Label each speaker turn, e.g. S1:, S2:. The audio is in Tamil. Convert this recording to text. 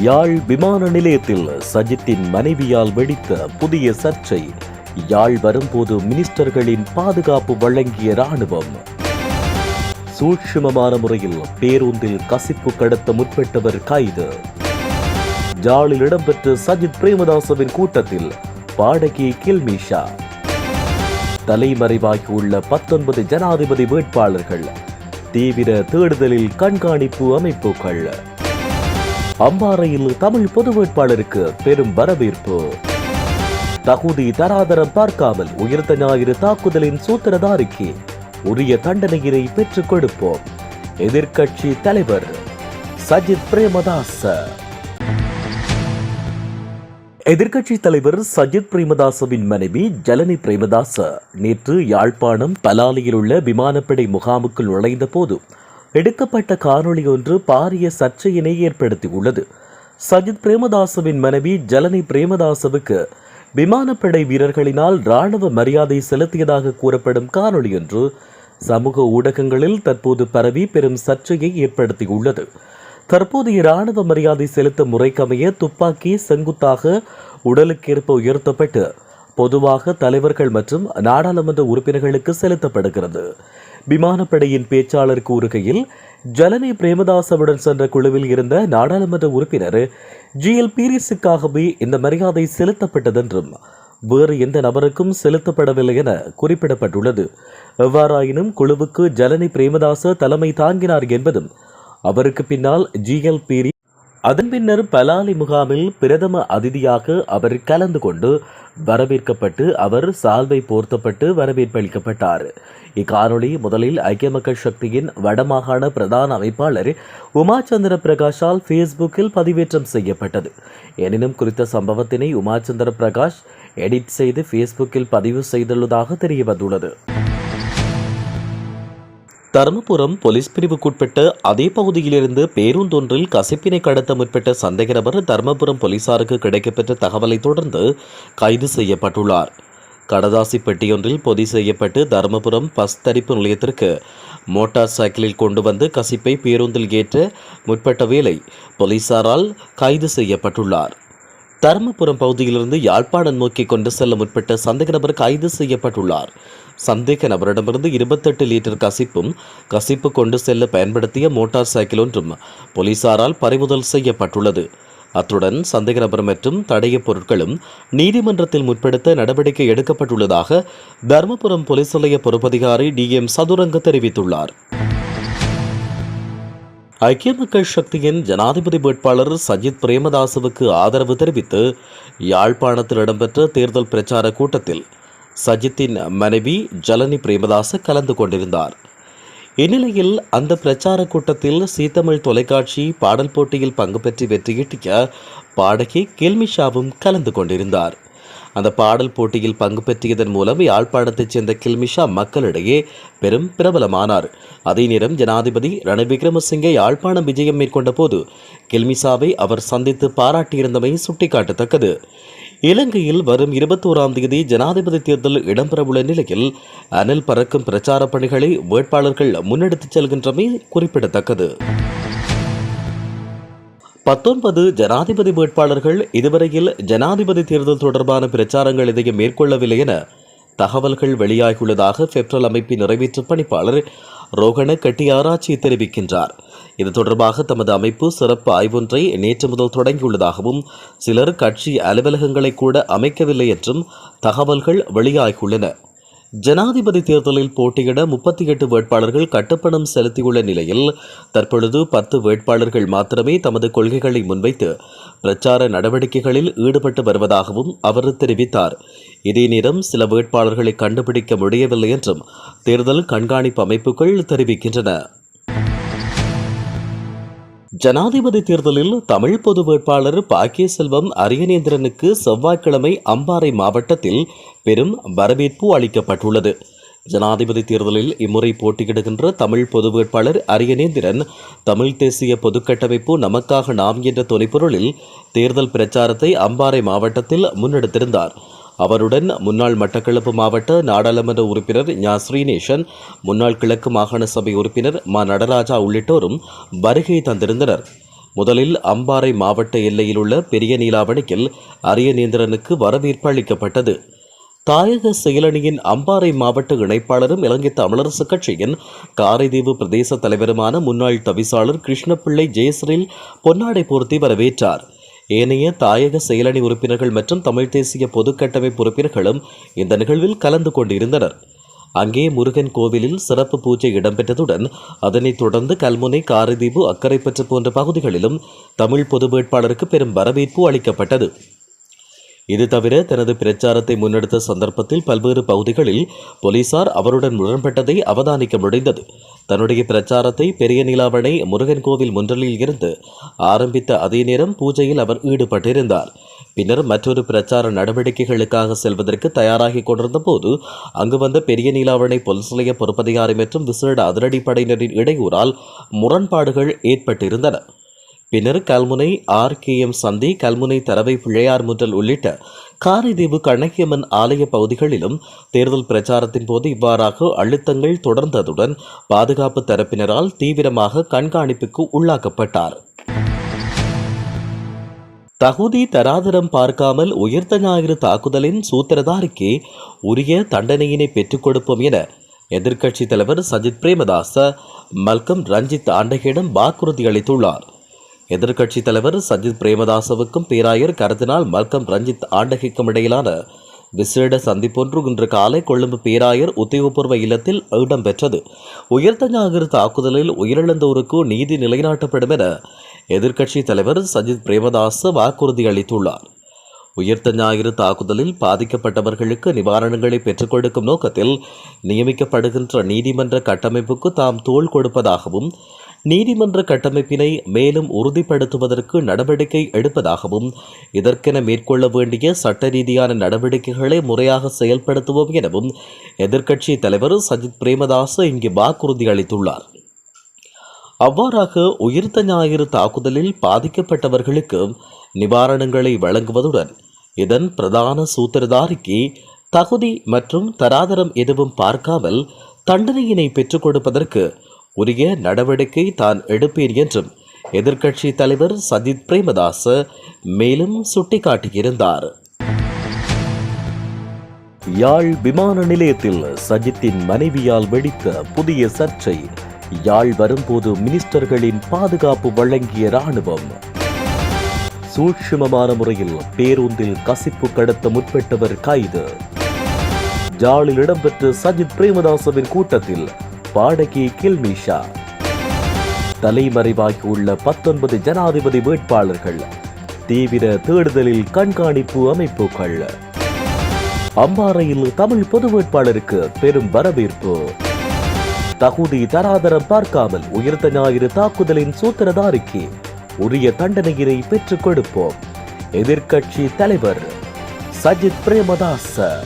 S1: யாழ் விமான நிலையத்தில் சஜித்தின் மனைவியால் வெடித்த புதிய சர்ச்சை. யாழ் வரும்போது மினிஸ்டர்களின் பாதுகாப்பு வழங்கிய ராணுவம் சூட்சுமமான முறையில் பேருந்தில் கசிப்பு கடத்த முற்பட்டவர் கைது. ஜாலில் இடம்பெற்ற சஜித் பிரேமதாசவின் கூட்டத்தில் பாடகி கில்மிஷா. தலைமறைவாகியுள்ள பத்தொன்பது ஜனாதிபதி வேட்பாளர்கள். தீவிர தேடுதலில் கண்காணிப்பு அமைப்புகள். அம்பாறையில் தமிழ் பொது வேட்பாளருக்கு பெரும் வரவேற்பு. தகுதி தராதரம் பார்க்காமல் உயிர்த்த ஞாயிறு தாக்குதலின் சூத்திரதாரிக்கு உரிய தண்டனையினை பெற்றுக் கொடுப்போம். எதிர்கட்சி தலைவர் சஜித் பிரேமதாச. எதிர்க்கட்சி தலைவர் சஜித் பிரேமதாசவின் மனைவி ஜலனி பிரேமதாச நேற்று யாழ்ப்பாணம் பலாலியில் உள்ள விமானப்படை முகாமுக்குள் நுழைந்த போது எடுக்கப்பட்ட காணொளி ஒன்று பாரிய சர்ச்சையினை ஏற்படுத்தியுள்ளது. சஜித் பிரேமதாசவின் மனைவி ஜலனி பிரேமதாசவுக்கு விமானப்படை வீரர்களினால் ராணுவ மரியாதை செலுத்தியதாக கூறப்படும் காணொளி ஒன்று சமூக ஊடகங்களில் தற்போது பரவி பெரும் சர்ச்சையை ஏற்படுத்தியுள்ளது. தற்போதைய ராணுவ மரியாதை செலுத்தும் முறைக்கமைய துப்பாக்கி செங்குத்தாக உடலுக்கேற்ப உயர்த்தப்பட்டு பொதுவாக தலைவர்கள் மற்றும் நாடாளுமன்ற உறுப்பினர்களுக்கு செலுத்தப்படுகிறது. விமானப்படையின் பேச்சாளர் கூறுகையில் ஜலனி பிரேமதாசவுடன் சென்ற குழுவில் இருந்த நாடாளுமன்ற உறுப்பினர் ஜி எல் பீரிஸுக்காகவே இந்த மரியாதை செலுத்தப்பட்டதென்றும் வேறு எந்த நபருக்கும் செலுத்தப்படவில்லை என குறிப்பிடப்பட்டுள்ளது. எவ்வாறாயினும் குழுவுக்கு ஜலனி பிரேமதாச தலைமை தாங்கினார் என்பதும் அவருக்கு பின்னால் ஜி எல் பீரி அதன் பின்னர் பலாலி முகாமில் பிரதம அதிதியாக அவர் கலந்து கொண்டு வரவேற்கப்பட்டு அவர் சால்வை போர்த்தப்பட்டு வரவேற்பளிக்கப்பட்டார் இக்காணொளி முதலில் ஐக்கிய மக்கள் சக்தியின் வடமாகாண பிரதான அமைப்பாளர் உமாச்சந்திர பிரகாஷால் ஃபேஸ்புக்கில் பதிவேற்றம் செய்யப்பட்டது. எனினும் குறித்த சம்பவத்தினை உமாச்சந்திர பிரகாஷ் எடிட் செய்து ஃபேஸ்புக்கில் பதிவு செய்துள்ளதாக தெரியவந்துள்ளது. தருமபுரம் போலீஸ் பிரிவுக்குட்பட்ட அதே பகுதியிலிருந்து பேருந்தொன்றில் கசிப்பினை கடத்த முற்பட்ட சந்தேக நபர் தருமபுரம் போலீசாருக்கு கிடைக்கப்பெற்ற தகவலை தொடர்ந்து கைது செய்யப்பட்டுள்ளார். கடதாசி பெட்டியொன்றில் பொதி செய்யப்பட்டு தருமபுரம் பஸ் தரிப்பு நிலையத்திற்கு மோட்டார் சைக்கிளில் கொண்டு வந்து கசிப்பை பேருந்தில் ஏற்ற முற்பட்ட வேளை போலீசாரால் கைது செய்யப்பட்டுள்ளார். தருமபுரம் பகுதியிலிருந்து யாழ்ப்பாணம் நோக்கி கொண்டு செல்ல முற்பட்ட சந்தேக நபர் கைது செய்யப்பட்டுள்ளார். சந்தேக நபரிடமிருந்து இருபத்தெட்டு லிட்டர் கசிப்பும் கசிப்பு கொண்டு செல்ல பயன்படுத்திய மோட்டார் சைக்கிள் ஒன்றும் போலீசாரால் பறிமுதல் செய்யப்பட்டுள்ளது. அத்துடன் சந்தேக நபர் மற்றும் தடைய பொருட்களும் நீதிமன்றத்தில் முற்படுத்த நடவடிக்கை எடுக்கப்பட்டுள்ளதாக தருமபுரம் போலீஸ் நிலைய பொறுப்பதிகாரி டி எம் சதுரங்க தெரிவித்துள்ளார். ஐக்கிய மக்கள் சக்தியின் ஜனாதிபதி வேட்பாளர் சஜித் பிரேமதாசவுக்கு ஆதரவு தெரிவித்து யாழ்ப்பாணத்தில் இடம்பெற்ற தேர்தல் பிரச்சார கூட்டத்தில் சஜித்தின் மனைவி ஜலனி பிரேமதாச கலந்து கொண்டிருந்தார். இந்நிலையில் அந்த பிரச்சார கூட்டத்தில் சீத்தமிழ் தொலைக்காட்சி பாடல் போட்டியில் பங்கு பெற்று வெற்றியீட்டிய பாடகி கில்மிஷாவும் கலந்து கொண்டிருந்தார். அந்த பாடல் போட்டியில் பங்கு பெற்றியதன் மூலம் யாழ்ப்பாணத்தைச் சேர்ந்த கில்மிஷா மக்களிடையே பெரும் பிரபலமானார். அதே நேரம் ஜனாதிபதி ரணில் விக்ரமசிங்கே யாழ்ப்பாணம் விஜயம் மேற்கொண்ட போது கில்மிஷாவை அவர் சந்தித்து பாராட்டியிருந்தமை சுட்டிக்காட்டத்தக்கது. இலங்கையில் வரும் இருபத்தோராம் தேதி ஜனாதிபதி தேர்தல் இடம்பெறவுள்ள நிலையில் அனல் பறக்கும் பிரச்சார பணிகளை வேட்பாளர்கள் முன்னெடுத்துச் செல்கின்றமை குறிப்பிடத்தக்கது. பத்தொன்பது ஜனாதிபதி வேட்பாளர்கள் இதுவரையில் ஜனாதிபதி தேர்தல் தொடர்பான பிரச்சாரங்கள் எதையும் மேற்கொள்ளவில்லை என தகவல்கள் வெளியாகியுள்ளதாக பெப்ரல் அமைப்பின் நிறைவேற்று பணிப்பாளர் ரோகண கட்டியாராய்ச்சி தெரிவிக்கின்றார். இது தொடர்பாக தமது அமைப்பு சிறப்பு ஆய்வொன்றை நேற்று முதல் தொடங்கியுள்ளதாகவும் சிலர் கட்சி அலுவலகங்களை கூட அமைக்கவில்லை என்றும் தகவல்கள் வெளியாகியுள்ளன. ஜனாதிபதி தேர்தலில் போட்டியிட முப்பத்தி எட்டு வேட்பாளர்கள் கட்டுப்பணம் செலுத்தியுள்ள நிலையில் தற்பொழுது பத்து வேட்பாளர்கள் மாத்திரமே தமது கொள்கைகளை முன்வைத்து பிரச்சார நடவடிக்கைகளில் ஈடுபட்டு வருவதாகவும் அவர் தெரிவித்தார். இதே நேரம் சில வேட்பாளர்களை கண்டுபிடிக்க முடியவில்லை என்றும் தேர்தல் கண்காணிப்பு அமைப்புகள் தெரிவிக்கின்றன. ஜனாதிபதி தேர்தலில் தமிழ் பொது வேட்பாளர் பாக்கிய செல்வம் அரியநேந்திரனுக்கு செவ்வாய்க்கிழமை அம்பாறை மாவட்டத்தில் பெரும் வரவேற்பு அளிக்கப்பட்டுள்ளது. ஜனாதிபதி தேர்தலில் இம்முறை போட்டியிடுகின்ற தமிழ் பொது வேட்பாளர் அரியநேந்திரன் தமிழ் தேசிய பொதுக்கட்டமைப்பு நமக்காக நாம் என்ற துணைப்பொருளில் தேர்தல் பிரச்சாரத்தை அம்பாறை மாவட்டத்தில் முன்னெடுத்திருந்தார். அவருடன் முன்னாள் மட்டக்களப்பு மாவட்ட நாடாளுமன்ற உறுப்பினர் ஞா ஸ்ரீநேசன் முன்னாள் கிழக்கு மாகாண சபை உறுப்பினர் மா நடராஜா உள்ளிட்டோரும் வருகை தந்திருந்தனர். முதலில் அம்பாறை மாவட்ட எல்லையில் உள்ள பெரிய நீலாவணியில் அரியநேந்திரனுக்கு வரவேற்பு அளிக்கப்பட்டது. தாயக செயலணியின் அம்பாறை மாவட்ட இணைப்பாளரும் இலங்கை தமிழரசு கட்சியின் காரைதீவு பிரதேச தலைவருமான முன்னாள் தவிசாளர் கிருஷ்ணபிள்ளை ஜெயஸ்ரீல் பொன்னாடை போர்த்தி வரவேற்றார். ஏனைய தாயக செயலணி உறுப்பினர்கள் மற்றும் தமிழ் தேசிய பொதுக்கட்டமைப்பு உறுப்பினர்களும் இந்த நிகழ்வில் கலந்து கொண்டிருந்தனர். அங்கே முருகன் கோவிலில் சிறப்பு பூஜை இடம்பெற்றதுடன் அதனைத் தொடர்ந்து கல்முனை காரைதீவு அக்கரைப்பற்று போன்ற பகுதிகளிலும் தமிழ் பொது வேட்பாளருக்கு பெரும் வரவேற்பு அளிக்கப்பட்டது. இது தவிர தனது பிரச்சாரத்தை முன்னெடுத்த சந்தர்ப்பத்தில் பல்வேறு பகுதிகளில் போலீசார் அவருடன் முரண்பட்டதை அவதானிக்க முடிந்தது. தன்னுடைய பிரச்சாரத்தை பெரிய நிலாவணை முருகன் கோவில் முன்றலில் இருந்து ஆரம்பித்த அதே நேரம் பூஜையில் அவர் ஈடுபட்டிருந்தார். பின்னர் மற்றொரு பிரச்சார நடவடிக்கைகளுக்காக செல்வதற்கு தயாராகி கொண்டிருந்த போது அங்கு வந்த பெரிய நீலாவணை பொலிஸ் நிலைய பொறுப்பதிகாரி மற்றும் விசேட அதிரடிப்படையினரின் இடையூறால் முரண்பாடுகள் ஏற்பட்டிருந்தன. பின்னர் கல்முனை ஆர் கே எம் சந்தி கல்முனை தரவை பிள்ளையார் முதல் உள்ளிட்ட காரைதீவு கண்ணகியம்மன் ஆலய பகுதிகளிலும் தேர்தல் பிரச்சாரத்தின் போது இவ்வாறாக அழுத்தங்கள் தொடர்ந்ததுடன் பாதுகாப்பு தரப்பினரால் தீவிரமாக கண்காணிப்புக்கு உள்ளாக்கப்பட்டார். தகுதி தராதரம் பார்க்காமல் உயர்த்த ஞாயிறு தாக்குதலின் சூத்திரதாரிக்கு உரிய தண்டனையினை பெற்றுக் கொடுப்போம் என எதிர்க்கட்சித் தலைவர் சஜித் பிரேமதாச மல்கம் ரஞ்சித் ஆண்டகையிடம் வாக்குறுதி அளித்துள்ளார். எதிர்க்கட்சித் தலைவர் சஜித் பிரேமதாசவுக்கும் பேராயர் கருத்தினால் மல்கம் ரஞ்சித் ஆண்டகிக்கும் இடையிலான விசேட சந்திப்பொன்று இன்று காலை கொழும்பு பேராயர் உத்தியோகபூர்வ இல்லத்தில் இடம்பெற்றது. உயர்த்த ஞாயிறு தாக்குதலில் உயிரிழந்தோருக்கு நீதி நிலைநாட்டப்படும் என எதிர்க்கட்சித் தலைவர் சஜித் பிரேமதாச வாக்குறுதி அளித்துள்ளார். உயர்த்த ஞாயிறு தாக்குதலில் பாதிக்கப்பட்டவர்களுக்கு நிவாரணங்களை பெற்றுக் கொடுக்கும் நோக்கத்தில் நியமிக்கப்படுகின்ற நீதிமன்ற கட்டமைப்புக்கு தாம் தோள் கொடுப்பதாகவும் நீதிமன்ற கட்டமைப்பினை மேலும் உறுதிப்படுத்துவதற்கு நடவடிக்கை எடுப்பதாகவும் இதற்கென மேற்கொள்ள வேண்டிய சட்ட ரீதியான நடவடிக்கைகளை முறையாக செயல்படுத்துவோம் எனவும் எதிர்க்கட்சி தலைவர் சஜித் பிரேமதாச இங்கு வாக்குறுதி அளித்துள்ளார். அவ்வாறாக உயிர்த்த ஞாயிறு தாக்குதலில் பாதிக்கப்பட்டவர்களுக்கு நிவாரணங்களை வழங்குவதுடன் இதன் பிரதான சூத்திரதாரிக்கு தகுதி மற்றும் தராதரம் எதுவும் பார்க்காமல் தண்டனையினை பெற்றுக் கொடுப்பதற்கு உரிய நடவடிக்கை தான் எடுப்பேன் என்றும் எதிர்க்கட்சி தலைவர் சஜித் பிரேமதாச மேலும் சுட்டிக்காட்டியிருந்தார். யாழ் விமான நிலையத்தில் சஜித்தின் மனைவியால் வெடித்த புதிய சர்ச்சை யாழ் வரும்போது மினிஸ்டர்களின் பாதுகாப்பு வழங்கிய ராணுவம் சூட்சுமமான முறையில் பேருந்தில் கசிப்பு கடத்த முற்பட்டவர் கைது. ஜாலில் இடம்பெற்ற சஜித் பிரேமதாசவின் கூட்டத்தில் பாடகி கில்மிஷா. தலைமறைவாகியுள்ள பத்தொன்பது ஜனாதிபதி வேட்பாளர்கள் தீவிர தேடுதலில் கண்காணிப்பு அமைப்புகள். அம்பாறையில் தமிழ் பொது வேட்பாளருக்கு பெரும் வரவேற்பு. தகுதி தராதரம் பார்க்காமல் உயர்த்த ஞாயிறு தாக்குதலின் சூத்திரதாரிக்கு உரிய தண்டனையினை பெற்றுக் கொடுப்போம். எதிர்க்கட்சி தலைவர் சஜித் பிரேமதாச.